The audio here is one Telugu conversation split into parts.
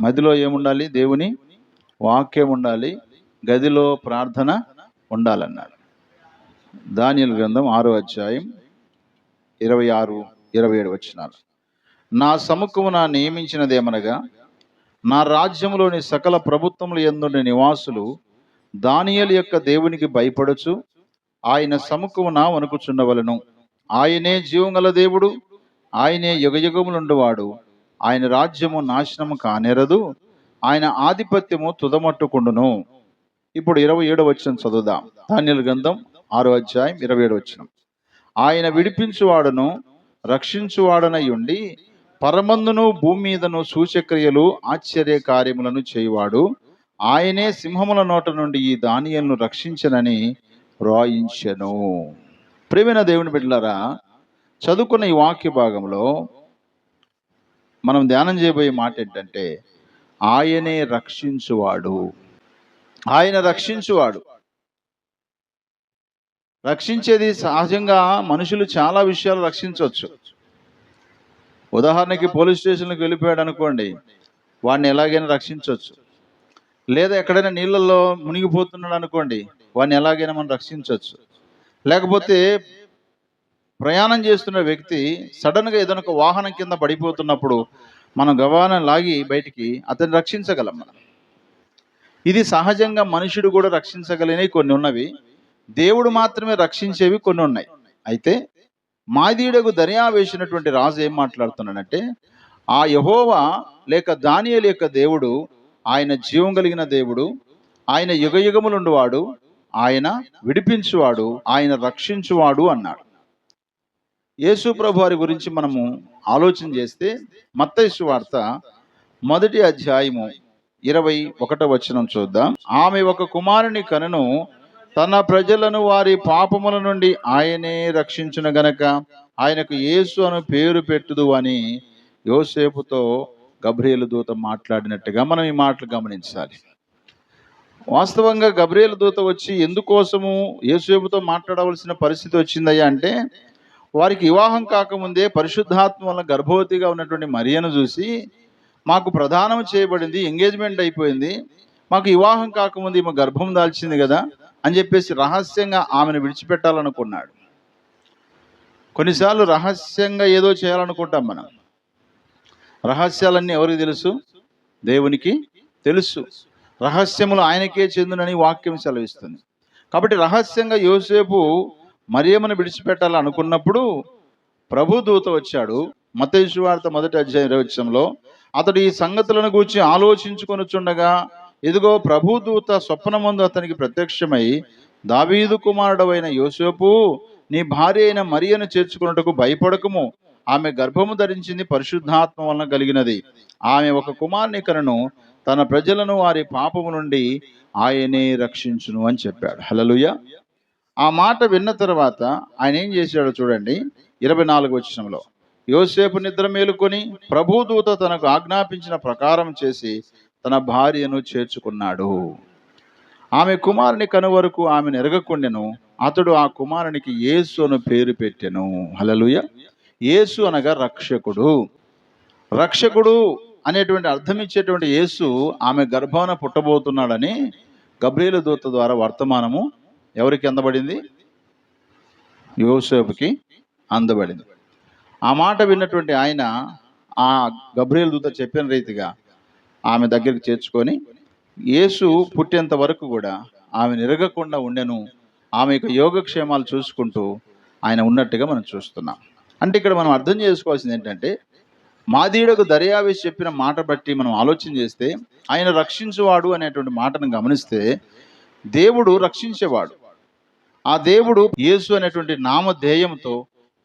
మదిలో ఏముండాలి? దేవుని వాక్యం ఉండాలి. గదిలో ప్రార్థన ఉండాలన్నాడు దానియల గ్రంథం ఆరో అధ్యాయం ఇరవై ఆరు ఇరవై ఏడు వచ్చినాలు నా సముఖమున నియమించినదేమనగా నా రాజ్యంలోని సకల ప్రభుత్వములు ఎందుండే నివాసులు దానియలు యొక్క దేవునికి భయపడచ్చు. ఆయన సముఖమున వణుకుచుండవలను. ఆయనే జీవంగల దేవుడు. ఆయనే యుగయుగములుండువాడు. ఆయన రాజ్యము నాశనము కానేరదు. ఆయన ఆధిపత్యము తుదమట్టుకుండును. ఇప్పుడు ఇరవై ఏడు వచ్చిన చదువుదాం. ధాన్యుల గ్రంథం ఆరో అధ్యాయం ఇరవై ఏడు వచ్చిన ఆయన విడిపించువాడును రక్షించువాడనై ఉండి పరమందును భూమి మీదను సూచక్రియలు ఆశ్చర్య కార్యములను చేయువాడు ఆయనే సింహముల నోట నుండి ఈ దానియలను రక్షించనని రాయించను ప్రేమైన దేవుని బిడ్డలారా చదువుకున్న ఈ వాక్య భాగంలో మనం ధ్యానం చేయబోయే మాట ఏంటంటే ఆయనే రక్షించువాడు. ఆయన రక్షించువాడు. రక్షించేది సహజంగా మనుషులు చాలా విషయాలు రక్షించవచ్చు. ఉదాహరణకి పోలీస్ స్టేషన్లకు వెళ్ళిపోయాడు అనుకోండి వాడిని ఎలాగైనా రక్షించవచ్చు. లేదా ఎక్కడైనా నీళ్ళల్లో మునిగిపోతున్నాడు అనుకోండి వాడిని ఎలాగైనా మనం రక్షించవచ్చు. లేకపోతే ప్రయాణం చేస్తున్న వ్యక్తి సడన్గా ఏదైనా ఒక వాహనం కింద పడిపోతున్నప్పుడు మనం గవానం లాగి బయటికి అతన్ని రక్షించగలం మనం. ఇది సహజంగా మనుషుడు కూడా రక్షించగలిగినవి కొన్ని ఉన్నవి. దేవుడు మాత్రమే రక్షించేవి కొన్ని ఉన్నాయి. అయితే మాదీడకు దర్యా వేసినటువంటి రాజు ఏం మాట్లాడుతున్నాడంటే ఆ యహోవా లేక దానియలు యొక్క దేవుడు ఆయన జీవం కలిగిన దేవుడు ఆయన యుగయుగములుండువాడు ఆయన విడిపించువాడు ఆయన రక్షించువాడు అన్నాడు. యేసు ప్రభు వారి గురించి మనము ఆలోచన చేస్తే మత్తైసు వార్త మొదటి అధ్యాయము ఇరవై ఒకటో వచనం చూద్దాం. ఆమె ఒక కుమారుని కనును తన ప్రజలను వారి పాపముల నుండి ఆయనే రక్షించును గనక ఆయనకు యేసు అను పేరు పెట్టుదు అని యోసేపుతో గబ్రియలు దూత మాట్లాడినట్టుగా మనం ఈ మాటలు గమనించాలి. వాస్తవంగా గబ్రియలు దూత వచ్చి ఎందుకోసము యేసేపుతో మాట్లాడవలసిన పరిస్థితి వచ్చిందయ్యా అంటే వారికి వివాహం కాకముందే పరిశుద్ధాత్మ వల్ల గర్భవతిగా ఉన్నటువంటి మరియను చూసి మాకు ప్రదానం చేయబడింది ఎంగేజ్మెంట్ అయిపోయింది మాకు వివాహం కాకముందు ఈమె గర్భం దాల్చింది కదా అని చెప్పేసి రహస్యంగా ఆమెను విడిచిపెట్టాలనుకున్నాడు. కొన్నిసార్లు రహస్యంగా ఏదో చేయాలనుకుంటాం మనం. రహస్యాలన్నీ ఎవరికి తెలుసు? దేవునికి తెలుసు. రహస్యములు ఆయనకే చెందునని వాక్యం సెలవిస్తుంది. కాబట్టి రహస్యంగా యోసేపు మరియమ్మను విడిచిపెట్టాలనుకున్నప్పుడు ప్రభు దూత వచ్చాడు. మతేశ్వార్త మొదటి అధ్యాయ వచ్చంలో అతడు ఈ సంగతులను గూర్చి ఆలోచించుకొనుచుండగా ఇదిగో ప్రభుదూత స్వప్నమందు అతనికి ప్రత్యక్షమై దావీదు కుమారుడవైన యోసేపు నీ భార్య అయిన మరియను చేర్చుకున్నట్టుకు భయపడకము. ఆమె గర్భము ధరించింది పరిశుద్ధాత్మ వలన కలిగినది. ఆమె ఒక కుమారుని కనను తన ప్రజలను వారి పాపము నుండి ఆయనే రక్షించును అని చెప్పాడు. హలలుయ ఆ మాట విన్న తర్వాత ఆయన ఏం చేశాడో చూడండి. ఇరవై నాలుగు వచ్చినంలో యోసేపు నిద్ర మేలుకొని ప్రభుదూత తనకు ఆజ్ఞాపించిన ప్రకారం చేసి తన భార్యను చేర్చుకున్నాడు. ఆమె కుమారుని కనువరకు ఆమెను ఎరగకుండెను అతడు ఆ కుమారునికి యేసు అను పేరు పెట్టెను. హలలుయ యేసు అనగా రక్షకుడు. రక్షకుడు అనేటువంటి అర్థం ఇచ్చేటువంటి యేసు ఆమె గర్భాన పుట్టబోతున్నాడని గబ్రీల దూత ద్వారా వర్తమానము ఎవరికి అందబడింది? యోసేపుకి అందబడింది. ఆ మాట విన్నటువంటి ఆయన ఆ గబ్రియల్ దూత చెప్పిన రీతిగా ఆమె దగ్గరికి చేర్చుకొని యేసు పుట్టేంత వరకు కూడా ఆమె నిరగకుండా ఉండెను. ఆమె యొక్క యోగక్షేమాలు చూసుకుంటూ ఆయన ఉన్నట్టుగా మనం చూస్తున్నాం. అంటే ఇక్కడ మనం అర్థం చేసుకోవాల్సింది ఏంటంటే మాదీడకు దర్యావేసి చెప్పిన మాట బట్టి మనం ఆలోచన చేస్తే ఆయన రక్షించువాడు అనేటువంటి మాటను గమనిస్తే దేవుడు రక్షించేవాడు. ఆ దేవుడు యేసు అనేటువంటి నామధేయంతో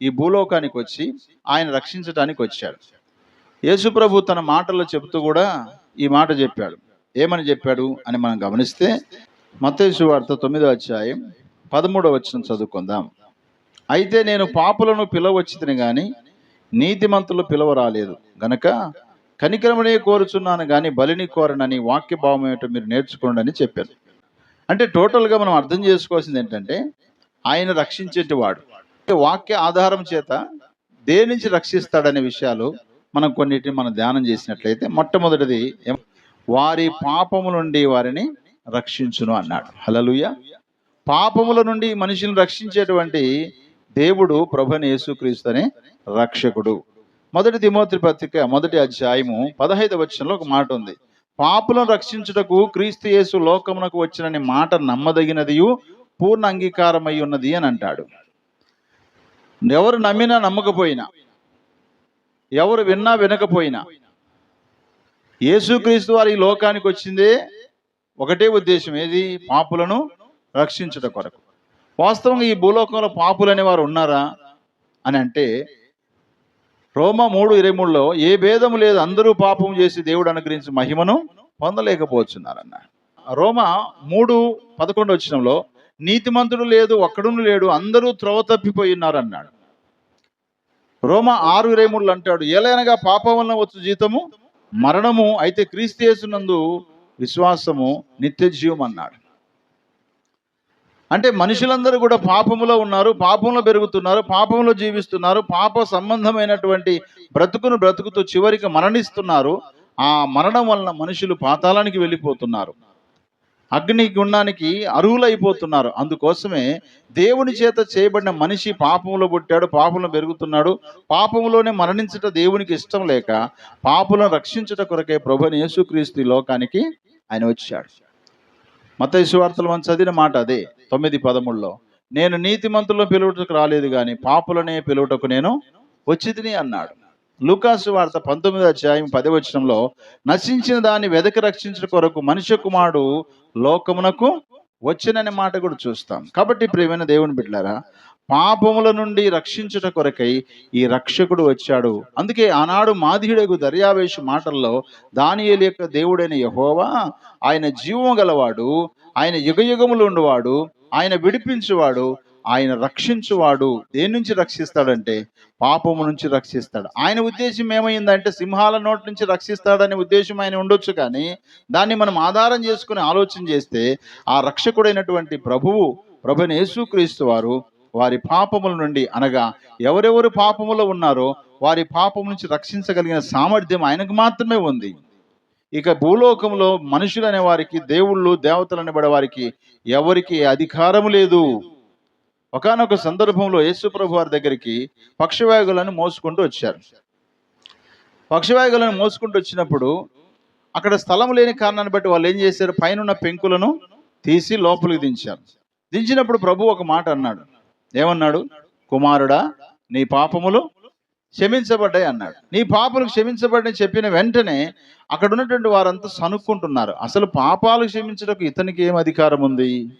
ఈ భూలోకానికి వచ్చి ఆయన రక్షించడానికి వచ్చాడు. యేసు ప్రభు తన మాటల్లో చెబుతూ కూడా ఈ మాట చెప్పాడు. ఏమని చెప్పాడు అని మనం గమనిస్తే మతేసు వార్త తొమ్మిదో అధ్యాయం పదమూడవ వచ్చిన చదువుకుందాం. అయితే నేను పాపులను పిలవచ్చితిని గాని నీతిమంతులు పిలవ రాలేదు గనక కనికరమనే కోరుచున్నాను కానీ బలిని కోరనని వాక్య భావం ఏమిటో మీరు నేర్చుకోండి అని చెప్పారు అంటే టోటల్గా మనం అర్థం చేసుకోవాల్సింది ఏంటంటే ఆయన రక్షించేటివాడు. వాక్య ఆధారం చేత దేని నుంచి రక్షిస్తాడనే విషయాలు మనం కొన్నిటిని మనం ధ్యానం చేసినట్లయితే మొట్టమొదటిది వారి పాపము నుండి వారిని రక్షించును అన్నాడు. హలలుయ పాపముల నుండి మనిషిని రక్షించేటువంటి దేవుడు ప్రభుని యేసుక్రీస్తు అనే రక్షకుడు. మొదటి తిమోతి పత్రిక మొదటి అధ్యాయము పదహైదు వచనంలో ఒక మాట ఉంది. పాపులను రక్షించుటకు క్రీస్తు యేసు లోకమునకు వచ్చినని మాట నమ్మదగినదియు పూర్ణ అంగీకారమై ఉన్నది అని అంటాడు. ఎవరు నమ్మినా నమ్మకపోయినా ఎవరు విన్నా వినకపోయినా యేసుక్రీస్తు వారి ఈ లోకానికి వచ్చిందే ఒకటే ఉద్దేశం ఏది? పాపులను రక్షించుట కొరకు. వాస్తవంగా ఈ భూలోకంలో పాపులు అనేవారు ఉన్నారా అని అంటే రోమ మూడు ఇరవై మూడులో ఏ భేదము లేదు అందరూ పాపం చేసి దేవుడు అనుగ్రహించి మహిమను పొందలేకపోతున్నారన్న. రోమ మూడు పదకొండు వచ్చినంలో నీతిమంతుడు లేదు ఒక్కడును లేడు అందరూ త్రోవ తప్పిపోయి ఉన్నారన్నాడు. రోమ ఆరు ఇరవై మూడులు అంటాడు ఎలాగనగా పాపం వలన వచ్చు జీతము మరణము అయితే క్రీస్తు యేసునందు విశ్వాసము నిత్య జీవం అన్నాడు అంటే మనుషులందరూ కూడా పాపములో ఉన్నారు పాపంలో పెరుగుతున్నారు పాపంలో జీవిస్తున్నారు పాప సంబంధమైనటువంటి బ్రతుకును బ్రతుకుతూ చివరికి మరణిస్తున్నారు. ఆ మరణం వలన మనుషులు పాతాళానికి వెళ్ళిపోతున్నారు. అగ్ని గుణానికి అర్హులైపోతున్నారు. అందుకోసమే దేవుని చేత చేయబడిన మనిషి పాపంలో పుట్టాడు పాపంలో పెరుగుతున్నాడు. పాపంలోనే మరణించట దేవునికి ఇష్టం లేక పాపులను రక్షించుట కొరకే ప్రభుని యేసుక్రీస్తు లోకానికి ఆయన వచ్చాడు. మత వార్తలు మనం చదివిన మాట అదే తొమ్మిది పదమూడులో. నేను నీతిమంతులను పిలువటకు రాలేదు కానీ పాపులనే పిలువటకు నేను వచ్చితిని అన్నాడు. లూకాసు వార్త పంతొమ్మిది అధ్యాయం పదవచనంలో నశించిన దాన్ని వెదకి రక్షించడం కొరకు మనిషి కుమారుడు లోకమునకు వచ్చిననే మాట కూడా చూస్తాం. కాబట్టి ప్రియమైన దేవుని బిడ్డారా పాపముల నుండి రక్షించుట కొరకై ఈ రక్షకుడు వచ్చాడు. అందుకే ఆనాడు మాదియుడకు దర్యావేశు మాటల్లో దానియేలు యొక్క దేవుడైన యహోవా ఆయన జీవం గలవాడు ఆయన యుగయుగములు ఉండువాడు ఆయన విడిపించువాడు ఆయన రక్షించువాడు. దేని నుంచి రక్షిస్తాడంటే పాపము నుంచి రక్షిస్తాడు. ఆయన ఉద్దేశం ఏమైందంటే సింహాల నోటి నుంచి రక్షిస్తాడనే ఉద్దేశం ఆయన ఉండొచ్చు కానీ దాన్ని మనం ఆధారం చేసుకుని ఆలోచన చేస్తే ఆ రక్షకుడైనటువంటి ప్రభువు ప్రభుని యేసుక్రీస్తు వారు వారి పాపముల నుండి అనగా ఎవరెవరు పాపములో ఉన్నారో వారి పాపం నుంచి రక్షించగలిగిన సామర్థ్యం ఆయనకు మాత్రమే ఉంది. ఇక భూలోకంలో మనుషులు అనే వారికి దేవుళ్ళు దేవతలు అనబడే వారికి ఎవరికి అధికారం లేదు. ఒకానొక సందర్భంలో యేసుప్రభు వారి దగ్గరికి పక్షవాయుగులను మోసుకుంటూ వచ్చారు. పక్షవాయుగులను మోసుకుంటూ వచ్చినప్పుడు అక్కడ స్థలం లేని కారణాన్ని బట్టి వాళ్ళు ఏం చేశారు? పైన పెంకులను తీసి లోపలికి దించారు. దించినప్పుడు ప్రభు ఒక మాట అన్నాడు. ఏమన్నాడు? కుమారుడా నీ పాపములు క్షమించబడ్డాయి అన్నాడు. నీ పాపలు క్షమించబడ్డాయి చెప్పిన వెంటనే అక్కడ ఉన్నటువంటి వారంతా సనుక్కుంటున్నారు. అసలు పాపాలు క్షమించడానికి ఇతనికి ఏం అధికారం ఉంది?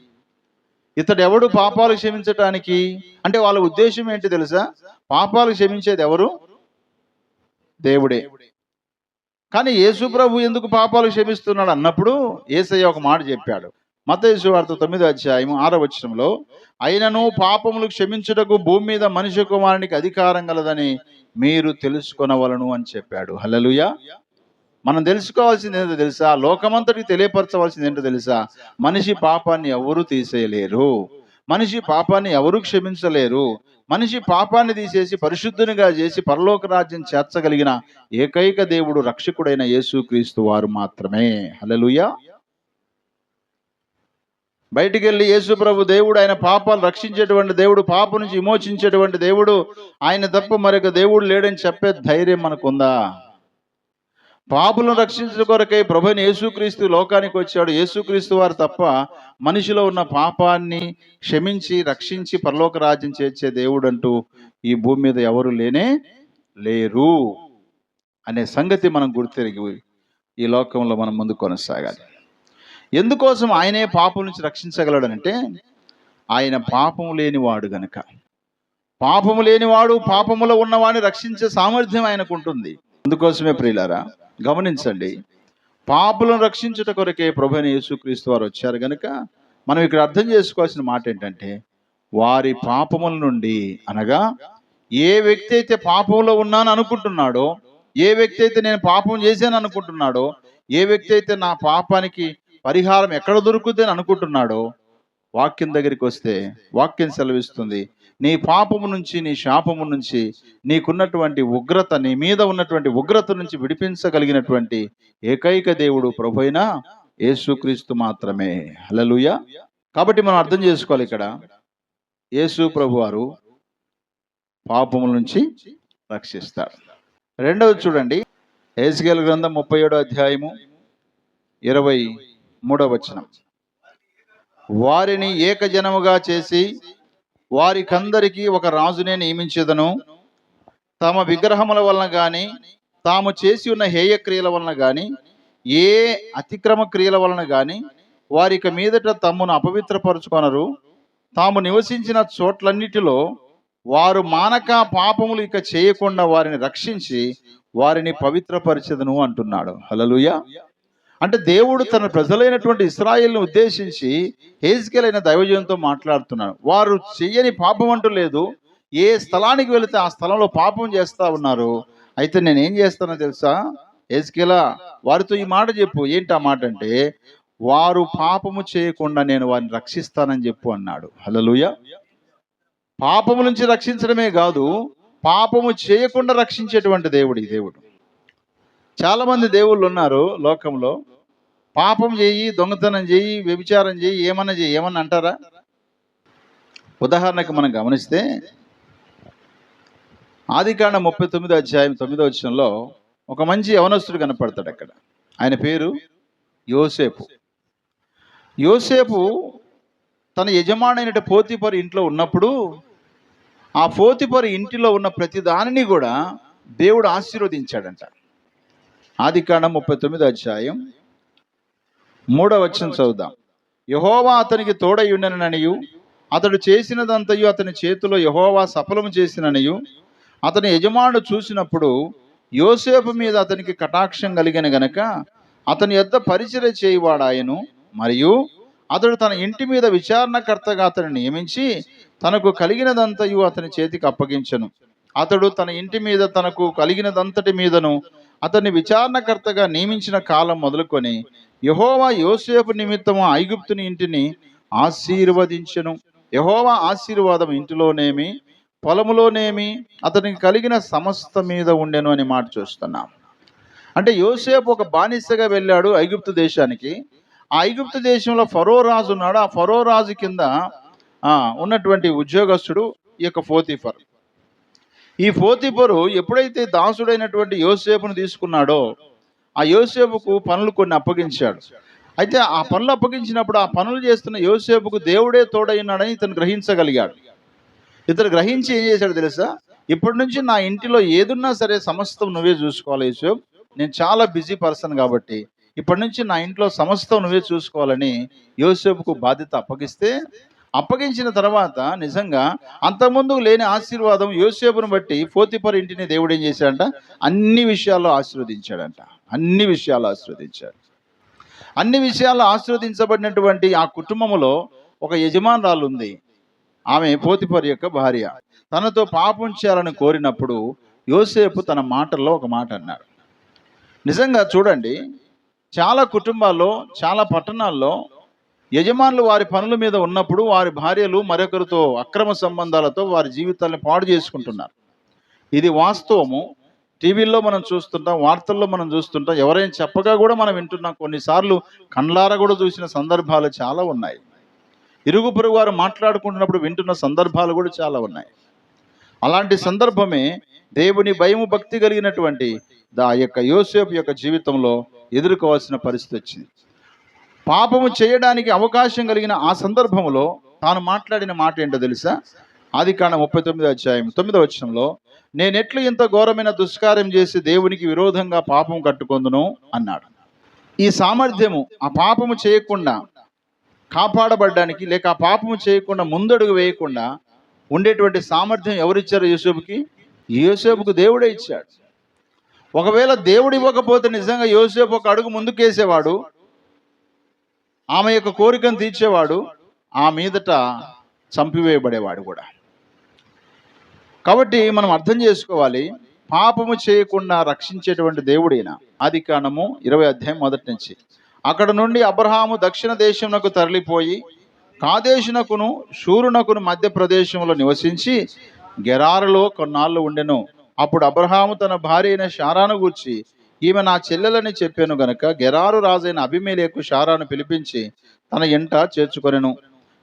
ఇతడు ఎవడు పాపాలు క్షమించటానికి? అంటే వాళ్ళ ఉద్దేశం ఏంటి తెలుసా? పాపాలు క్షమించేది ఎవరు? దేవుడే. కానీ యేసు ప్రభు ఎందుకు పాపాలు క్షమిస్తున్నాడు అన్నప్పుడు ఏసయ్య ఒక మాట చెప్పాడు. మతేసు వార్త తొమ్మిదో అధ్యాయము ఆరో వచనంలో అయినను పాపములు క్షమించుటకు భూమి మీద మనిషి కుమారునికి అధికారం గలదని మీరు తెలుసుకొనవలను అని చెప్పాడు. హలలుయ మనం తెలుసుకోవాల్సింది ఏంటో తెలుసా? లోకమంతటికి తెలియపరచవలసింది ఏంటో తెలుసా? మనిషి పాపాన్ని ఎవరు తీసేయలేరు. మనిషి పాపాన్ని ఎవరు క్షమించలేరు. మనిషి పాపాన్ని తీసేసి పరిశుద్ధునిగా చేసి పరలోక రాజ్యం చేర్చగలిగిన ఏకైక దేవుడు రక్షకుడైన యేసుక్రీస్తు వారు మాత్రమే. హలలుయా బయటికి వెళ్ళి యేసు ప్రభు దేవుడు ఆయన పాపాలు రక్షించేటువంటి దేవుడు పాప నుంచి విమోచించేటువంటి దేవుడు ఆయన తప్ప మరొక దేవుడు లేడని చెప్పే ధైర్యం మనకుందా? పాపులను రక్షించడం కొరకై ప్రభుని యేసుక్రీస్తు లోకానికి వచ్చాడు. యేసుక్రీస్తు వారు తప్ప మనిషిలో ఉన్న పాపాన్ని క్షమించి రక్షించి పరలోక రాజ్యం చేర్చే దేవుడు అంటూ ఈ భూమి మీద ఎవరు లేనే లేరు అనే సంగతి మనం గుర్తిరిగి ఈ లోకంలో మనం ముందు కొనసాగాలి. ఎందుకోసం ఆయనే పాపం నుంచి రక్షించగలడనంటే ఆయన పాపము లేనివాడు గనక. పాపము లేనివాడు పాపములో ఉన్నవాడిని రక్షించే సామర్థ్యం ఆయనకు ఉంటుంది. అందుకోసమే ప్రియులారా గమనించండి. పాపులను రక్షించుట కొరకే ప్రభుని యేసుక్రీస్తు వారు వచ్చారు గనక మనం ఇక్కడ అర్థం చేసుకోవాల్సిన మాట ఏంటంటే వారి పాపముల నుండి అనగా ఏ వ్యక్తి అయితే పాపంలో ఉన్నాను అనుకుంటున్నాడో ఏ వ్యక్తి అయితే నేను పాపం చేశాను అనుకుంటున్నాడో ఏ వ్యక్తి అయితే నా పాపానికి పరిహారం ఎక్కడ దొరుకుతుంది అని అనుకుంటున్నాడో వాక్యం దగ్గరికి వస్తే వాక్యం సెలవిస్తుంది. నీ పాపము నుంచి నీ శాపము నుంచి నీకున్నటువంటి ఉగ్రత నీ మీద ఉన్నటువంటి ఉగ్రత నుంచి విడిపించగలిగినటువంటి ఏకైక దేవుడు ప్రభు అయినా యేసుక్రీస్తు మాత్రమే. హలలుయ కాబట్టి మనం అర్థం చేసుకోవాలి ఇక్కడ. యేసు ప్రభు వారు పాపముల నుంచి రక్షిస్తాడు రెండవది చూడండి. ఏసుగేల గ్రంథం ముప్పై ఏడో అధ్యాయము ఇరవై మూడవ వచనం. వారిని ఏకజనముగా చేసి వారికందరికీ ఒక రాజునే నియమించదను. తమ విగ్రహముల వలన కానీ తాము చేసి ఉన్న హేయ క్రియల వలన కానీ ఏ అతిక్రమ క్రియల వలన కానీ వారిక మీదట తమ్మును అపవిత్రపరుచుకొనరు. తాము నివసించిన చోట్లన్నిటిలో వారు మానక పాపములు ఇక చేయకుండా వారిని రక్షించి వారిని పవిత్రపరచదును అంటున్నాడు. హలలుయ అంటే దేవుడు తన ప్రజలైనటువంటి ఇస్రాయిల్ని ఉద్దేశించి హేజ్కేలైన దైవజనంతో మాట్లాడుతున్నాడు వారు చెయ్యని పాపం అంటూ లేదు. ఏ స్థలానికి వెళితే ఆ స్థలంలో పాపం చేస్తా ఉన్నారు. అయితే నేను ఏం చేస్తానో తెలుసా? హేజ్కేలా వారితో ఈ మాట చెప్పు. ఏంటి ఆ మాట అంటే వారు పాపము చేయకుండా నేను వారిని రక్షిస్తానని చెప్పు అన్నాడు. హలలుయ పాపము నుంచి రక్షించడమే కాదు పాపము చేయకుండా రక్షించేటువంటి దేవుడు ఈ దేవుడు. చాలామంది దేవుళ్ళు ఉన్నారు లోకంలో. పాపం చేయి దొంగతనం చేయి వ్యభిచారం చేయి ఏమన్నా చేయి ఏమన్నా అంటారా? ఉదాహరణకు మనం గమనిస్తే ఆదికాండ ముప్పై తొమ్మిదో అధ్యాయం తొమ్మిదో వచ్చంలో ఒక మంచి యవనస్తుడు కనపడతాడు అక్కడ. ఆయన పేరు యోసేపు. యోసేపు తన యజమానైన పోతిపరి ఇంట్లో ఉన్నప్పుడు ఆ పోతిపరి ఇంటిలో ఉన్న ప్రతి దానిని కూడా దేవుడు ఆశీర్వదించాడంట. ఆది కాండం ముప్పై తొమ్మిది అధ్యాయం. మూడవ వచ్చిన చదువుదాం. యహోవా అతనికి తోడై ఉండననియు అతడు చేసినదంతయు అతని చేతిలో యహోవా సఫలము చేసిననియు అతని యజమానుడు చూసినప్పుడు యోసేపు మీద అతనికి కటాక్షం కలిగిన గనక అతని యొద్ద పరిచయ చేయవాడాయను. మరియు అతడు తన ఇంటి మీద విచారణకర్తగా అతను నియమించి తనకు కలిగినదంతయు అతని చేతికి అప్పగించను. అతడు తన ఇంటి మీద తనకు కలిగినదంతటి మీదను అతన్ని విచారణకర్తగా నియమించిన కాలం మొదలుకొని యహోవా యోసేపు నిమిత్తము ఐగుప్తుని ఇంటిని ఆశీర్వదించెను. యహోవా ఆశీర్వాదం ఇంటిలోనేమి పొలములోనేమి అతనికి కలిగిన సమస్త మీద ఉండెను అని మాట చూస్తున్నాం. అంటే యోసేపు ఒక బానిసగా వెళ్ళాడు ఐగుప్తు దేశానికి. ఆ ఐగుప్తు దేశంలో ఫరో రాజు ఉన్నాడు. ఆ ఫరో రాజు కింద ఉన్నటువంటి ఉద్యోగస్తుడు ఈ యొక్క ఫోతిఫర్ ఈ పోతిపరు ఎప్పుడైతే దాసుడైనటువంటి యోసేపును తీసుకున్నాడో ఆ యోసేపుకు పనులు కొన్ని అప్పగించాడు. అయితే ఆ పనులు అప్పగించినప్పుడు ఆ పనులు చేస్తున్న యోసేపుకు దేవుడే తోడైనాడని ఇతను గ్రహించగలిగాడు. ఇతను గ్రహించి ఏం చేశాడు తెలుసా? ఇప్పటి నుంచి నా ఇంటిలో ఏదున్నా సరే సమస్తం నువ్వే చూసుకోవాలి యోసేపు నేను చాలా బిజీ పర్సన్ కాబట్టి ఇప్పటి నుంచి నా ఇంట్లో సమస్తం నువ్వే చూసుకోవాలని యోసేపుకు బాధ్యత అప్పగిస్తే అప్పగించిన తర్వాత నిజంగా అంతకుముందు లేని ఆశీర్వాదం యోసేపును బట్టి పోతిపర్ ఇంటిని దేవుడు ఏం చేశాడంట? అన్ని విషయాల్లో ఆశీర్వదించాడంట. అన్ని విషయాలు ఆశీర్వదించాడు. అన్ని విషయాల్లో ఆశీర్వదించబడినటువంటి ఆ కుటుంబంలో ఒక యజమానురాలు ఉంది. ఆమె పోతిపర్ యొక్క భార్య. తనతో పాపం చేయాలని కోరినప్పుడు యోసేపు తన మాటల్లో ఒక మాట అన్నాడు. నిజంగా చూడండి చాలా కుటుంబాల్లో చాలా పట్టణాల్లో యజమానులు వారి పనుల మీద ఉన్నప్పుడు వారి భార్యలు మరొకరితో అక్రమ సంబంధాలతో వారి జీవితాలను పాడు చేసుకుంటున్నారు. ఇది వాస్తవము. టీవీల్లో మనం చూస్తుంటాం వార్తల్లో మనం చూస్తుంటాం. ఎవరైనా చెప్పగా కూడా మనం వింటున్నాం. కొన్నిసార్లు కండ్లార కూడా చూసిన సందర్భాలు చాలా ఉన్నాయి. ఇరుగు పొరుగు వారు మాట్లాడుకుంటున్నప్పుడు వింటున్న సందర్భాలు కూడా చాలా ఉన్నాయి. అలాంటి సందర్భమే దేవుని భయము భక్తి కలిగినటువంటి దా యొక్క యోసేపు యొక్క జీవితంలో ఎదుర్కోవాల్సిన పరిస్థితి వచ్చింది. పాపము చేయడానికి అవకాశం కలిగిన ఆ సందర్భంలో తాను మాట్లాడిన మాట ఏంటో తెలుసా? ఆది కాండ ముప్పై తొమ్మిది అధ్యాయం. తొమ్మిదో వచ్చంలో నేనెట్లు ఇంత ఘోరమైన దుష్కార్యం చేసి దేవునికి విరోధంగా పాపం కట్టుకొందును? అన్నాడు. ఈ సామర్థ్యము ఆ పాపము చేయకుండా కాపాడబడ్డానికి లేక ఆ పాపము చేయకుండా ముందడుగు వేయకుండా ఉండేటువంటి సామర్థ్యం ఎవరిచ్చారు యోసేపుకి? యోసేపుకు దేవుడే ఇచ్చాడు. ఒకవేళ దేవుడు ఇవ్వకపోతే నిజంగా యోసేపు ఒక అడుగు ముందుకేసేవాడు ఆమె యొక్క కోరికను తీర్చేవాడు ఆ మీదట చంపివేయబడేవాడు కూడా. కాబట్టి మనం అర్థం చేసుకోవాలి పాపము చేయకుండా రక్షించేటువంటి దేవుడైన ఆది కాండము ఇరవై అధ్యాయం మొదటి నుంచి. అక్కడ నుండి అబ్రహాము దక్షిణ దేశమునకు తరలిపోయి కాదేశునకును షూరునకును మధ్య ప్రదేశంలో నివసించి గెరారులో కొన్నాళ్ళు ఉండెను. అప్పుడు అబ్రహాము తన భార్య అయిన షారాను గూర్చి ఈమె నా చెల్లెలని చెప్పాను గనక గెరారు రాజైన అభిమేలేకు షారాను పిలిపించి తన ఇంట చేర్చుకొనెను.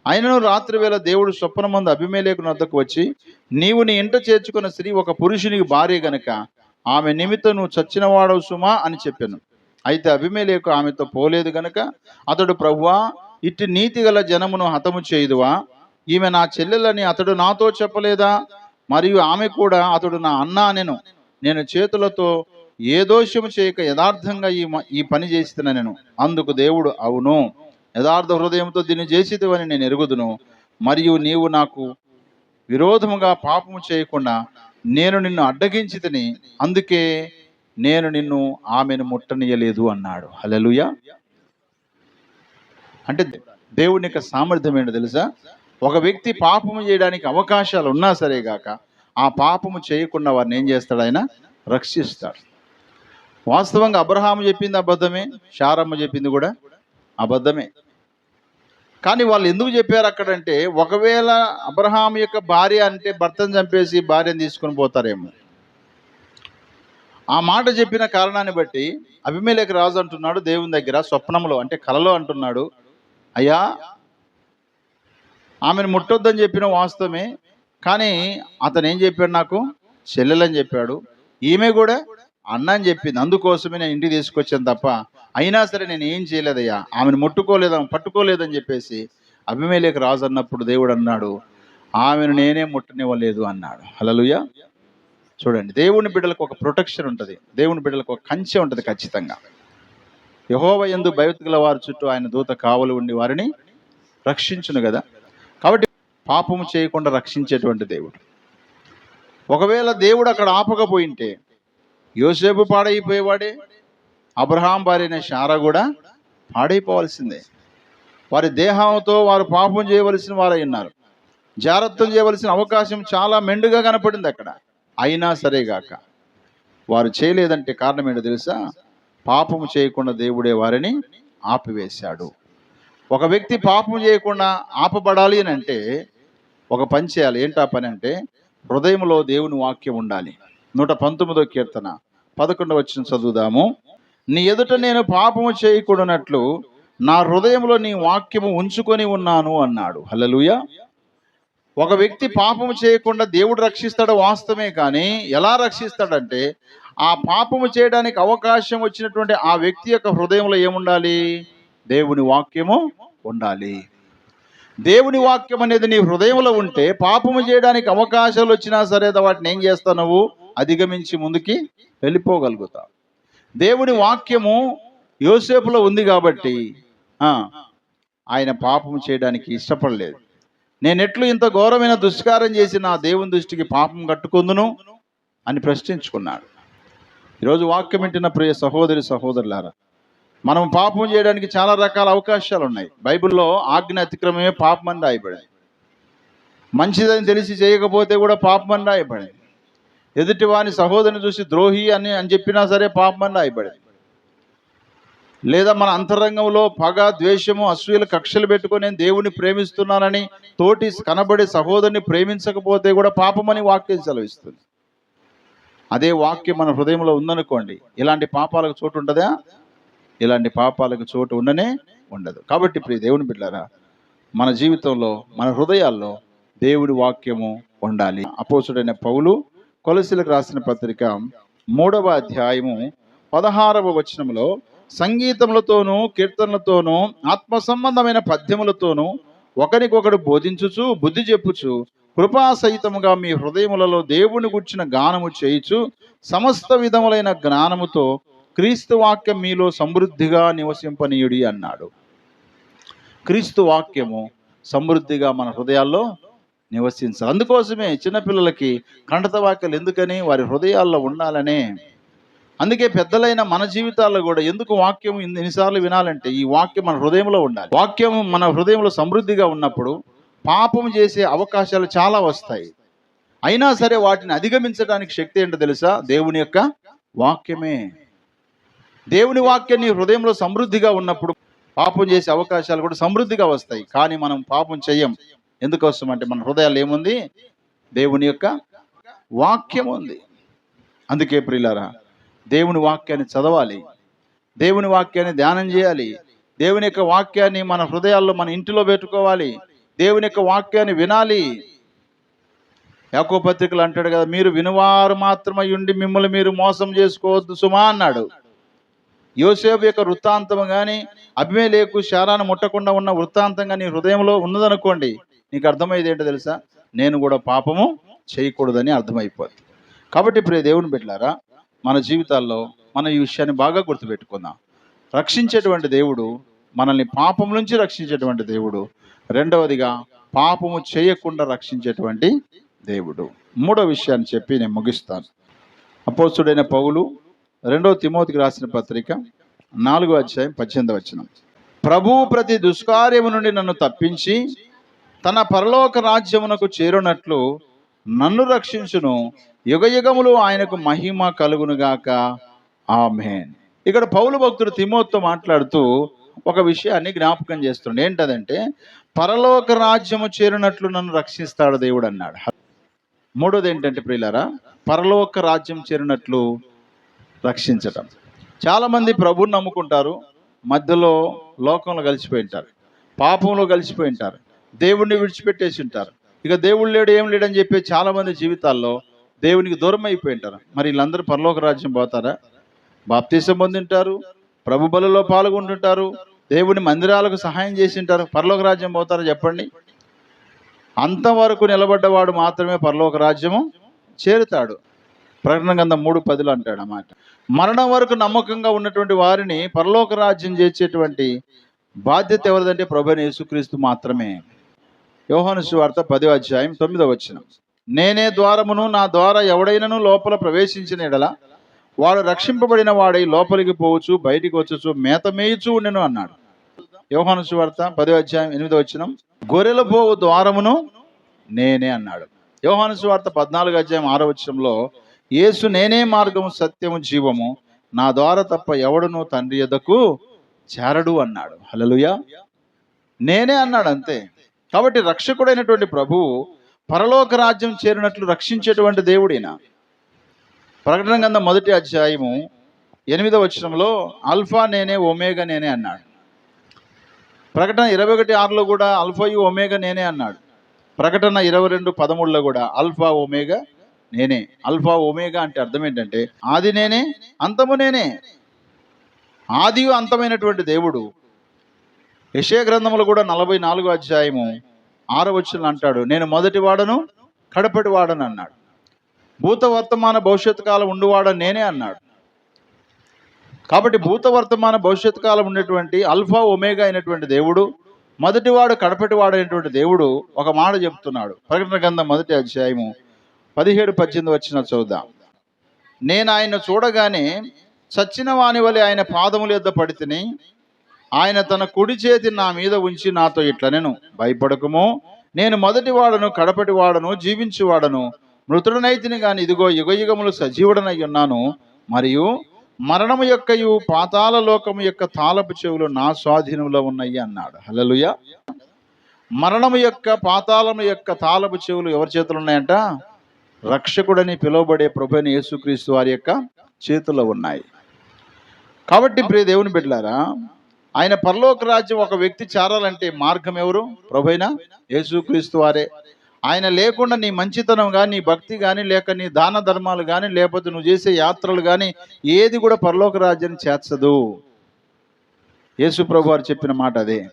అయినను రాత్రి వేళ దేవుడు స్వప్నమందు అభిమేలేకు వద్దకు వచ్చి నీవు నీ ఇంట చేర్చుకున్న స్త్రీ ఒక పురుషునికి భార్య గనక ఆమె నిమిత్తం నువ్వు చచ్చినవాడవు సుమా అని చెప్పాను. అయితే అభిమేలేకు ఆమెతో పోలేదు గనక అతడు ప్రభువా ఇట్టి నీతి గల జనమును హతము చేయుదువా? ఈమె నా చెల్లెలని అతడు నాతో చెప్పలేదా? మరియు ఆమె కూడా అతడు నా అన్న నేను నేను చేతులతో ఏ దోషము చేయక యథార్థంగా ఈ మ- ఈ పని చేస్తున్నా నేను. అందుకు దేవుడు అవును. యథార్థ హృదయంతో దీన్ని చేసేదివని నేను ఎరుగుదును. మరియు నీవు నాకు విరోధముగా పాపము చేయకుండా నేను నిన్ను అడ్డగించి తిని అందుకే నేను నిన్ను ఆమెను ముట్టనీయలేదు అన్నాడు. హలలుయ అంటే దేవుని యొక్క సామర్థ్యం ఏంటో తెలుసా? ఒక వ్యక్తి పాపము చేయడానికి అవకాశాలు ఉన్నా సరే గాక ఆ పాపము చేయకుండా వారిని ఏం చేస్తాడు ఆయన? రక్షిస్తాడు. వాస్తవంగా అబ్రహాము చెప్పింది అబద్ధమే శారమ్మ చెప్పింది కూడా అబద్ధమే. కానీ వాళ్ళు ఎందుకు చెప్పారు అక్కడంటే ఒకవేళ అబ్రహాం యొక్క భార్య అంటే భర్తను చంపేసి భార్యను తీసుకొని పోతారేమో. ఆ మాట చెప్పిన కారణాన్ని బట్టి అభిమేలకు రాజు అంటున్నాడు దేవుని దగ్గర స్వప్నంలో అంటే కలలో అంటున్నాడు అయ్యా ఆమెను ముట్టొద్దని చెప్పిన వాస్తవమే కానీ అతను ఏం చెప్పాడు నాకు? చెల్లెలని చెప్పాడు. ఈమె కూడా అన్న అని చెప్పింది. అందుకోసమే నేను ఇంటికి తీసుకొచ్చాను తప్ప అయినా సరే నేను ఏం చేయలేదయ్యా. ఆమెను ముట్టుకోలేదు ఆమె పట్టుకోలేదని చెప్పేసి అభిమేలేకి రాజు అన్నప్పుడు దేవుడు అన్నాడు ఆమెను నేనే ముట్టనివ్వలేదు అన్నాడు. హలలుయ చూడండి దేవుని బిడ్డలకు ఒక ప్రొటెక్షన్ ఉంటుంది. దేవుని బిడ్డలకు ఒక కంచె ఉంటుంది ఖచ్చితంగా. యహోవ ఎందు భయతుల వారి చుట్టూ ఆయన దూత కావలు ఉండి వారిని రక్షించును కదా కాబట్టి పాపము చేయకుండా రక్షించేటువంటి దేవుడు. ఒకవేళ దేవుడు అక్కడ ఆపకపోయింటే యోసేపు పాడైపోయేవాడే అబ్రహాం భార్యన శారా కూడా పాడైపోవాల్సిందే. వారి దేహంతో వారు పాపం చేయవలసిన వారై ఉన్నారు. జాగ్రత్తం చేయవలసిన అవకాశం చాలా మెండుగా కనపడింది అక్కడ. అయినా సరేగాక వారు చేయలేదంటే కారణం ఏంటో తెలుసా? పాపము చేయకుండా దేవుడే వారిని ఆపివేశాడు. ఒక వ్యక్తి పాపం చేయకుండా ఆపబడాలి అని అంటే ఒక పని చేయాలి. ఏంటా పని అంటే హృదయంలో దేవుని వాక్యం ఉండాలి. నూట పంతొమ్మిదో కీర్తన. పదకొండు వచ్చిన చదువుదాము. నీ ఎదుట నేను పాపము చేయకూడనట్లు నా హృదయంలో నీ వాక్యము ఉంచుకొని ఉన్నాను అన్నాడు. హలలుయ ఒక వ్యక్తి పాపము చేయకుండా దేవుడు రక్షిస్తాడు వాస్తవమే కానీ ఎలా రక్షిస్తాడంటే ఆ పాపము చేయడానికి అవకాశం వచ్చినటువంటి ఆ వ్యక్తి యొక్క హృదయంలో ఏముండాలి? దేవుని వాక్యము ఉండాలి. దేవుని వాక్యం అనేది నీ హృదయంలో ఉంటే పాపము చేయడానికి అవకాశాలు వచ్చినా సరే వాటిని ఏం చేస్తావు నువ్వు? అధిగమించి ముందుకి వెళ్ళిపోగలుగుతాం. దేవుని వాక్యము యోసేపులో ఉంది కాబట్టి ఆయన పాపం చేయడానికి ఇష్టపడలేదు. నేను ఎట్లు ఇంత ఘోరమైన దుష్కారం చేసి నా దేవుని దృష్టికి పాపం కట్టుకుందును అని ప్రశ్నించుకున్నాడు. ఈరోజు వాక్యం వింటున్న ప్రియ సహోదరి సహోదరులారా మనం పాపం చేయడానికి చాలా రకాల అవకాశాలు ఉన్నాయి. బైబిల్లో ఆజ్ఞ అతిక్రమమే పాపం అని రాయబడింది. మంచిదని తెలిసి చేయకపోతే కూడా పాపం అని రాయబడింది. ఎదుటి వాని సహోదరిని చూసి ద్రోహి అని అని చెప్పినా సరే పాపం అని రాయబడింది. లేదా మన అంతరంగంలో పగ ద్వేషము అసూయలు కక్షలు పెట్టుకొని నేను దేవుని ప్రేమిస్తున్నానని తోటి కనబడే సహోదరుని ప్రేమించకపోతే కూడా పాపమని వాక్యం సెలవిస్తుంది. అదే వాక్యం మన హృదయంలో ఉందనుకోండి ఇలాంటి పాపాలకు చోటు ఉంటుందా ఇలాంటి పాపాలకు చోటు ఉండనే ఉండదు. కాబట్టి ప్రియ దేవుని బిడ్డారా మన జీవితంలో మన హృదయాల్లో దేవుడి వాక్యము ఉండాలి. అపోసుడైన పౌలు కొలసిలకు రాసిన పత్రిక మూడవ అధ్యాయము పదహారవ వచనంలో సంగీతములతోనూ కీర్తనలతోనూ ఆత్మ సంబంధమైన పద్యములతోనూ ఒకరికొకడు బోధించుచు బుద్ధి చెప్పుచు కృపా సహితముగా మీ హృదయములలో దేవుని గుర్చిన గానము చేయుచు సమస్త విధములైన జ్ఞానముతో క్రీస్తు వాక్యం మీలో సమృద్ధిగా నివసింపనీయుడి అన్నాడు. క్రీస్తు వాక్యము సమృద్ధిగా మన హృదయాల్లో నివసించాలి అందుకోసమే చిన్నపిల్లలకి కండత వాక్యాలు ఎందుకని? వారి హృదయాల్లో ఉండాలనే. అందుకే పెద్దలైన మన జీవితాల్లో కూడా ఎందుకు వాక్యం ఎన్నిసార్లు వినాలంటే ఈ వాక్యం మన హృదయంలో ఉండాలి. వాక్యం మన హృదయంలో సమృద్ధిగా ఉన్నప్పుడు పాపం చేసే అవకాశాలు చాలా వస్తాయి. అయినా సరే వాటిని అధిగమించడానికి శక్తి ఏంటో తెలుసా? దేవుని యొక్క వాక్యమే. దేవుని వాక్యాన్ని హృదయంలో సమృద్ధిగా ఉన్నప్పుడు పాపం చేసే అవకాశాలు కూడా సమృద్ధిగా వస్తాయి. కానీ మనం పాపం చెయ్యం. ఎందుకోసం అంటే మన హృదయాలు ఏముంది? దేవుని యొక్క వాక్యం ఉంది. అందుకే ప్రియులారా దేవుని వాక్యాన్ని చదవాలి. దేవుని వాక్యాన్ని ధ్యానం చేయాలి. దేవుని యొక్క వాక్యాన్ని మన హృదయాల్లో మన ఇంటిలో పెట్టుకోవాలి. దేవుని యొక్క వాక్యాన్ని వినాలి. యాకో పత్రికలు అంటాడు కదా మీరు వినువారు మాత్రమై ఉండి మిమ్మల్ని మీరు మోసం చేసుకోవద్దు సుమా అన్నాడు. యోసేపు యొక్క వృత్తాంతం కానీ అభిమేలేకు శారాన్ని ముట్టకుండా ఉన్న వృత్తాంతం కానీ హృదయంలో ఉన్నదనుకోండి నీకు అర్థమయ్యేది ఏంటో తెలుసా? నేను కూడా పాపము చేయకూడదని అర్థమైపోద్ది. కాబట్టి ప్రియ దేవుని బిడ్డలారా మన జీవితాల్లో మన ఈ విషయాన్ని బాగా గుర్తుపెట్టుకుందాం. రక్షించేటువంటి దేవుడు మనల్ని పాపం నుంచి రక్షించేటువంటి దేవుడు రెండవదిగా పాపము చేయకుండా రక్షించేటువంటి దేవుడు. మూడో విషయాన్ని చెప్పి నేను ముగిస్తాను. అపోస్తుడైన పౌలు రెండవ తిమోతికి రాసిన పత్రిక నాలుగో అధ్యాయం పద్దెనిమిది వచ్చిన ప్రభు ప్రతి దుష్కార్యము నుండి నన్ను తప్పించి తన పరలోక రాజ్యమునకు చేరునట్లు నన్ను రక్షించును. యుగయుగములు ఆయనకు మహిమ కలుగునుగాక ఆమెన్. ఇక్కడ పౌలు భక్తుడు తిమోత్తో మాట్లాడుతూ ఒక విషయాన్ని జ్ఞాపకం చేస్తుండే ఏంటదంటే పరలోక రాజ్యము చేరినట్లు నన్ను రక్షిస్తాడు దేవుడు అన్నాడు. మూడోది ఏంటంటే ప్రియులారా పరలోక రాజ్యం చేరినట్లు రక్షించటం. చాలామంది ప్రభుని నమ్ముకుంటారు మధ్యలో లోకంలో కలిసిపోయి ఉంటారు పాపంలో కలిసిపోయి ఉంటారు. దేవుణ్ణి విడిచిపెట్టేసి ఉంటారు ఇక దేవుడు లేడు ఏం లేడని చెప్పి చాలామంది జీవితాల్లో దేవునికి దూరం అయిపోయి ఉంటారు మరి వీళ్ళందరూ పరలోక రాజ్యం పోతారా? బాప్తీసం పొందింటారు ప్రభు బలలో పాల్గొంటుంటారు దేవుని మందిరాలకు సహాయం చేసి ఉంటారు పరలోక రాజ్యం పోతారా చెప్పండి? అంతవరకు నిలబడ్డవాడు మాత్రమే పరలోక రాజ్యము చేరుతాడు. ప్రకటన గంధం మూడు పదులు అంటాడు అన్నమాట మరణం వరకు నమ్మకంగా ఉన్నటువంటి వారిని పరలోక రాజ్యం చేసేటువంటి బాధ్యత ఎవరిదంటే ప్రభు యేసుక్రీస్తు మాత్రమే. యోహాను సువార్త పదో అధ్యాయం తొమ్మిదో వచ్చిన నేనే ద్వారమును నా ద్వారా ఎవడైనను లోపల ప్రవేశించిన ఎడల వాడు రక్షింపబడిన వాడై లోపలికి పోవచ్చు బయటికి వచ్చచ్చు మేత మేయచు ఉండెను అన్నాడు. యోహాను సువార్త పదో అధ్యాయం ఎనిమిదో వచ్చిన గొర్రెల పోవు ద్వారమును నేనే అన్నాడు. యోహాను సువార్త పద్నాలుగు అధ్యాయం ఆరో వచ్చంలో యేసు నేనే మార్గము సత్యము జీవము. నా ద్వారా తప్ప ఎవడును తండ్రి ఎదకు చేరడు అన్నాడు. హలలుయా నేనే అన్నాడు అంతే. కాబట్టి రక్షకుడైనటువంటి ప్రభువు పరలోక రాజ్యం చేరినట్లు రక్షించేటువంటి దేవుడిన. ప్రకటన గంధ మొదటి అధ్యాయము ఎనిమిదవ వచనంలో అల్ఫా నేనే ఒమేగా నేనే అన్నాడు. ప్రకటన ఇరవై ఒకటి ఆరులో కూడా అల్ఫాయు ఒమేగా నేనే అన్నాడు. ప్రకటన ఇరవై రెండు పదమూడులో కూడా అల్ఫా ఒమేగా నేనే. అల్ఫా ఒమేగా అంటే అర్థం ఏంటంటే ఆది నేనే అంతము నేనే. ఆది అంతమైనటువంటి దేవుడు. యశయ గ్రంథములు కూడా నలభై నాలుగో అధ్యాయము ఆరో అంటాడు నేను మొదటి వాడను కడపటి వాడను అన్నాడు. భూత వర్తమాన భవిష్యత్ కాలం ఉండువాడని నేనే అన్నాడు. కాబట్టి భూత వర్తమాన భవిష్యత్ కాలం ఉన్నటువంటి అల్ఫా ఒమేగా అయినటువంటి దేవుడు మొదటివాడు కడపటివాడు అయినటువంటి దేవుడు ఒక మాట చెప్తున్నాడు. ప్రకటన గ్రంథం మొదటి అధ్యాయము పదిహేడు పద్దెనిమిది వచ్చిన చూద్దాం నేను ఆయన చూడగానే చచ్చిన వాని వలె ఆయన పాదముల యొద్ద పడితిని ఆయన తన కుడి చేతి నా మీద ఉంచి నాతో ఇట్లా నేను భయపడకము. నేను మొదటి వాడను కడపటి వాడను జీవించి వాడను. మృతుడనైతిని గాని ఇదిగో యుగయుగములు సజీవుడనై ఉన్నాను. మరియు మరణము యొక్కయు పాతాల లోకము యొక్క తాళపు చెవులు నా స్వాధీనంలో ఉన్నాయి అన్నాడు. హలలుయ మరణము యొక్క పాతాళము యొక్క తాళపు చెవులు ఎవరి చేతులు ఉన్నాయంట? రక్షకుడని పిలువబడే ప్రభుని యేసుక్రీస్తు వారి యొక్క చేతుల్లో ఉన్నాయి. కాబట్టి ప్రియ దేవుని బిడ్డలారా ఆయన పరలోక రాజ్యం ఒక వ్యక్తి చేరాలంటే మార్గం ఎవరు? ప్రభైన యేసుక్రీస్తు వారే. ఆయన లేకుండా నీ మంచితనం కానీ నీ భక్తి కానీ లేక నీ దాన ధర్మాలు కానీ లేకపోతే నువ్వు చేసే యాత్రలు కానీ ఏది కూడా పరలోక రాజ్యాన్ని చేర్చదు. యేసు ప్రభు వారు చెప్పిన మాట అదే.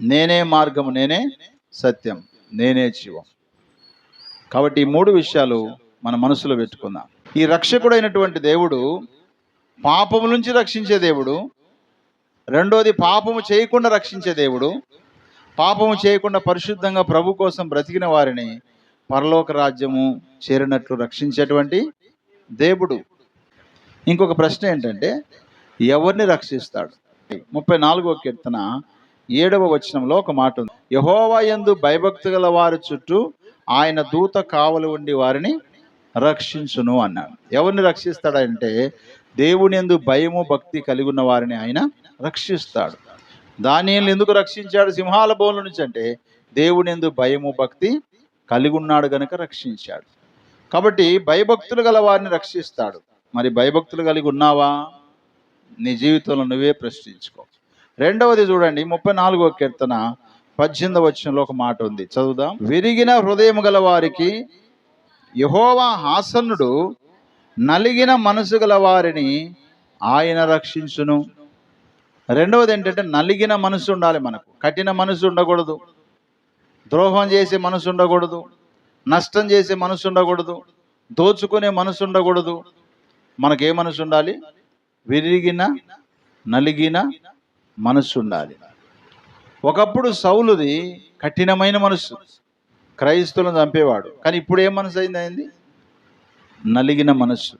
నేనే మార్గము నేనే సత్యం నేనే జీవం. కాబట్టి ఈ మూడు విషయాలు మన మనసులో పెట్టుకుందాం. ఈ రక్షకుడైనటువంటి దేవుడు పాపము నుంచి రక్షించే దేవుడు రెండోది పాపము చేయకుండా రక్షించే దేవుడు. పాపము చేయకుండా పరిశుద్ధంగా ప్రభు కోసం బ్రతికిన వారిని పరలోక రాజ్యము చేరినట్లు రక్షించేటువంటి దేవుడు. ఇంకొక ప్రశ్న ఏంటంటే ఎవరిని రక్షిస్తాడు? ముప్పై నాలుగో కీర్తన ఏడవ వచనంలో ఒక మాట ఉంది. యహోవా ఎందు భయభక్తి గల వారి చుట్టూ ఆయన దూత కావలు ఉండి వారిని రక్షించును అన్నాడు. ఎవరిని రక్షిస్తాడంటే దేవుని ఎందు భయము భక్తి కలిగి ఉన్న వారిని ఆయన రక్షిస్తాడు. దానిని ఎందుకు రక్షించాడు? సింహాల బోన్ల నుంచి అంటే దేవుని ఎందు భయము భక్తి కలిగి ఉన్నాడు గనుక రక్షించాడు. కాబట్టి భయభక్తులు గల వారిని రక్షిస్తాడు. మరి భయభక్తులు కలిగి ఉన్నావా? నీ జీవితంలో నువ్వే ప్రశ్నించుకో. రెండవది చూడండి ముప్పై నాలుగో కీర్తన పద్దెనిమిదవ వచనంలో ఒక మాట ఉంది. చదువుదాం. విరిగిన హృదయం గల వారికి యహోవా హాసనుడు నలిగిన మనసు గల వారిని ఆయన రక్షించును. రెండవది ఏంటంటే నలిగిన మనసు ఉండాలి మనకు. కఠిన మనసు ఉండకూడదు. ద్రోహం చేసే మనసు ఉండకూడదు. నష్టం చేసే మనసు ఉండకూడదు. దోచుకునే మనసు ఉండకూడదు. మనకే మనసు ఉండాలి. విరిగిన నలిగిన మనసు ఉండాలి. ఒకప్పుడు సౌలుది కఠినమైన మనసు. క్రైస్తులను చంపేవాడు. కానీ ఇప్పుడు ఏం మనసు అయింది? అయింది నలిగిన మనస్సు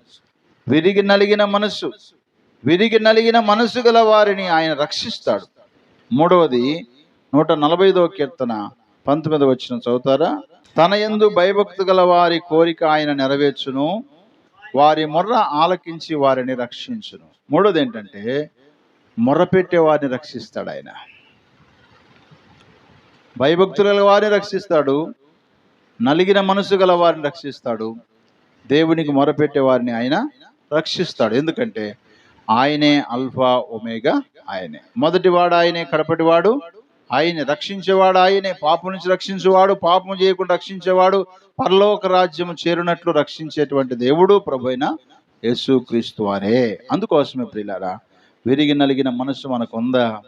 విరిగి నలిగిన మనస్సు విరిగి నలిగిన మనస్సు గల వారిని ఆయన రక్షిస్తాడు. మూడవది నూట నలభైదవ కీర్తన పంతొమ్మిది వచ్చిన చదువుతారా? తన ఎందు భయభక్తు గల వారి కోరిక ఆయన నెరవేర్చును వారి మొర్ర ఆలకించి వారిని రక్షించును. మూడోది ఏంటంటే మొర్ర పెట్టే వారిని రక్షిస్తాడు ఆయన. భయభక్తుల వారిని రక్షిస్తాడు నలిగిన మనసు గల వారిని రక్షిస్తాడు దేవునికి మొరపెట్టే వారిని ఆయన రక్షిస్తాడు. ఎందుకంటే ఆయనే అల్ఫా ఒమేగా ఆయనే. మొదటివాడు ఆయనే కడపటివాడు ఆయనే. రక్షించేవాడు ఆయనే. పాపం నుంచి రక్షించేవాడు పాపం చేయకుండా రక్షించేవాడు పరలోక రాజ్యము చేరినట్లు రక్షించేటువంటి దేవుడు ప్రభు అయిన యేసు క్రీస్తు అందుకోసమే ప్రియులారా విరిగి నలిగిన మనసు మనకు ఉందా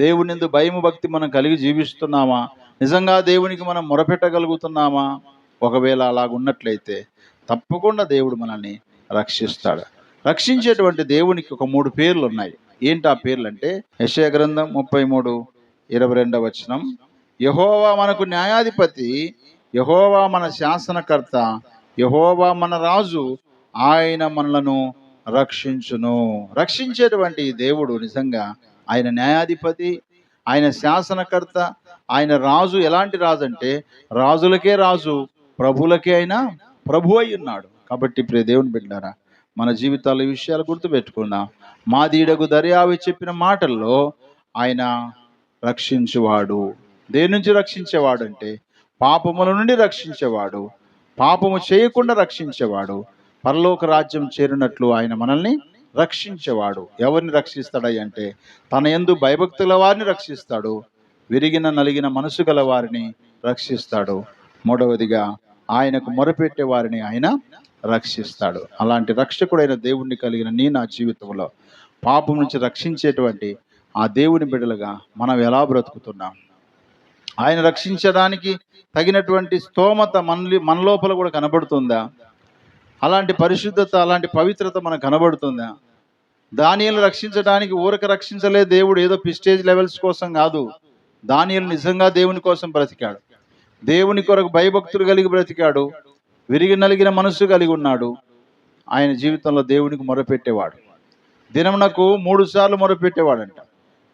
దేవుని భయము భక్తి మనం కలిగి జీవిస్తున్నామా? నిజంగా దేవునికి మనం మొరపెట్టగలుగుతున్నామా? ఒకవేళ అలాగున్నట్లయితే తప్పకుండా దేవుడు మనల్ని రక్షిస్తాడు. రక్షించేటువంటి దేవునికి ఒక మూడు పేర్లు ఉన్నాయి ఏంటి ఆ పేర్లు అంటే యశయ గ్రంథం ముప్పై మూడు ఇరవై రెండవ వచనం. యహోవా మనకు న్యాయాధిపతి యహోవా మన శాసనకర్త యహోవా మన రాజు ఆయన మనలను రక్షించును. రక్షించేటువంటి దేవుడు నిజంగా ఆయన న్యాయాధిపతి ఆయన శాసనకర్త ఆయన రాజు ఎలాంటి రాజు అంటే రాజులకే రాజు ప్రభులకే అయినా ప్రభు అయి ఉన్నాడు. కాబట్టి ఇప్పుడు దేవుని బిడ్డారా మన జీవితాల విషయాలు విషయాలు గుర్తుపెట్టుకుందాం మాదీడకు దర్యావి చెప్పిన మాటల్లో ఆయన రక్షించువాడు. దేని నుంచి రక్షించేవాడు అంటే పాపముల నుండి రక్షించేవాడు. పాపము చేయకుండా రక్షించేవాడు. పరలోక రాజ్యం చేరినట్లు ఆయన మనల్ని రక్షించేవాడు. ఎవరిని రక్షిస్తాడై అంటే తన ఎందు భయభక్తుల వారిని రక్షిస్తాడు. విరిగిన నలిగిన మనసు గల వారిని రక్షిస్తాడు. మూడవదిగా ఆయనకు మొరపెట్టే వారిని ఆయన రక్షిస్తాడు. అలాంటి రక్షకుడైన దేవుణ్ణి కలిగిన నీ నా జీవితంలో పాపం నుంచి రక్షించేటువంటి ఆ దేవుని బిడ్డలుగా మనం ఎలా బ్రతుకుతున్నాం? ఆయన రక్షించడానికి తగినటువంటి స్తోమత మనలి మన లోపల కూడా కనబడుతుందా? అలాంటి పరిశుద్ధత అలాంటి పవిత్రత మనకు కనబడుతుందా? దానియలు రక్షించడానికి ఊరక రక్షించలే దేవుడు. ఏదో పిస్టేజ్ లెవెల్స్ కోసం కాదు. దానియలు నిజంగా దేవుని కోసం బ్రతికాడు. దేవుని కొరకు భయభక్తులు కలిగి బ్రతికాడు. విరిగి నలిగిన మనస్సు కలిగి ఉన్నాడు. ఆయన జీవితంలో దేవునికి మొరపెట్టేవాడు. దినమునకు మూడు సార్లు మొరపెట్టేవాడంట.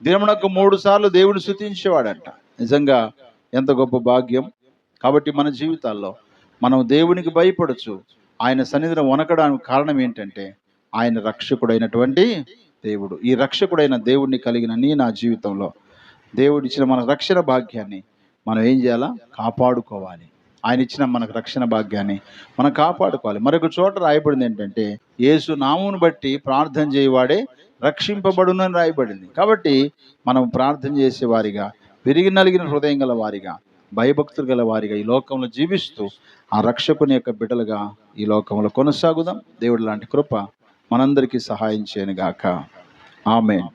దినమునకు మూడు సార్లు దేవుని స్థుతించేవాడంట. నిజంగా ఎంత గొప్ప భాగ్యం. కాబట్టి మన జీవితాల్లో మనం దేవునికి భయపడచ్చు. ఆయన సన్నిధిని వనకడానికి కారణం ఏంటంటే ఆయన రక్షకుడైనటువంటి దేవుడు. ఈ రక్షకుడైన దేవుణ్ణి కలిగిన నీ నా జీవితంలో దేవుడిచ్చిన మన రక్షణ భాగ్యాన్ని మనం ఏం చేయాలా? కాపాడుకోవాలి. ఆయన ఇచ్చిన మనకు రక్షణ భాగ్యాన్ని మనం కాపాడుకోవాలి. మరొక చోట రాయబడింది ఏంటంటే యేసు నామును బట్టి ప్రార్థన చేయవాడే రక్షింపబడునని రాయబడింది. కాబట్టి మనం ప్రార్థన చేసే వారిగా విరిగి నలిగిన హృదయం గల వారిగా భయభక్తులు గల వారిగా ఈ లోకంలో జీవిస్తూ ఆ రక్షకుని యొక్క బిడ్డలుగా ఈ లోకంలో కొనసాగుదాం. దేవుడు లాంటి కృప మనందరికీ సహాయం చేయనుగాక. గాక